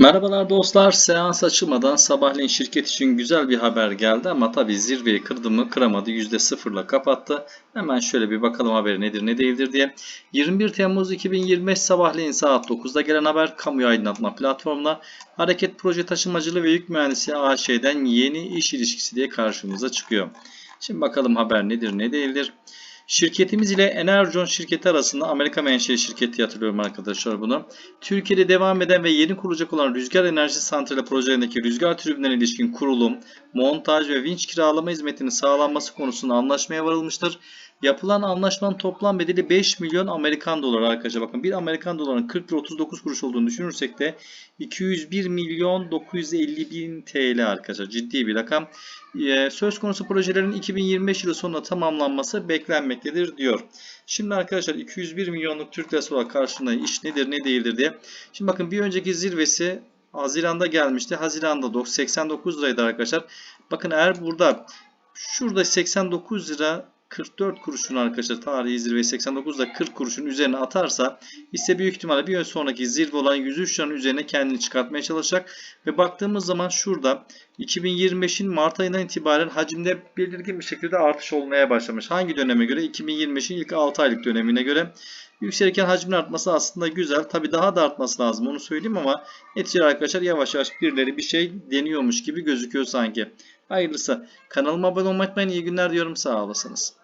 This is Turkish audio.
Merhabalar dostlar. Seans açılmadan sabahleyin şirket için güzel bir haber geldi ama tabii zirveyi kırdı mı kıramadı. %0'la kapattı. Hemen şöyle bir bakalım haberi nedir ne değildir diye. 21 Temmuz 2025 sabahleyin saat 9'da gelen haber kamuya aydınlatma platformuna Hareket Proje Taşımacılığı ve Yük Mühendisi AŞ'den yeni iş ilişkisi diye karşımıza çıkıyor. Şimdi bakalım haber nedir ne değildir. Şirketimiz ile Energon şirketi arasında Amerika menşeli şirketi hatırlıyorum arkadaşlar bunu. Türkiye'de devam eden ve yeni kurulacak olan rüzgar enerji santrali projelerindeki rüzgar türbinlerine ilişkin kurulum, montaj ve vinç kiralama hizmetinin sağlanması konusunda anlaşmaya varılmıştır. Yapılan anlaşmanın toplam bedeli 5 milyon Amerikan doları arkadaşlar. Bakın bir Amerikan dolarının 40 lira 39 kuruş olduğunu düşünürsek de 201 milyon 950 bin TL arkadaşlar. Ciddi bir rakam. Ee, Söz konusu projelerin 2025 yılı sonunda tamamlanması beklenmektedir diyor. Şimdi arkadaşlar 201 milyonluk Türk lirası olarak karşılığında iş nedir ne değildir diye. Şimdi bakın bir önceki zirvesi Haziran'da gelmişti. Haziran'da 89 liraydı arkadaşlar. Bakın eğer burada şurada 89 lira 44 kuruşun arkadaşlar tarihi zirve 89'da 40 kuruşun üzerine atarsa ise büyük ihtimalle bir sonraki zirve olan 103 liranın üzerine kendini çıkartmaya çalışacak. Ve baktığımız zaman şurada 2025'in Mart ayından itibaren hacimde belirgin bir şekilde artış olmaya başlamış. Hangi döneme göre? 2025'in ilk 6 aylık dönemine göre. Yükselirken hacmin artması aslında güzel. Tabi daha da artması lazım onu söyleyeyim ama neticede arkadaşlar yavaş yavaş birileri bir şey deniyormuş gibi gözüküyor sanki. Hayırlısı. Kanalıma abone olmayı unutmayın. İyi günler diyorum. Sağ olasınız.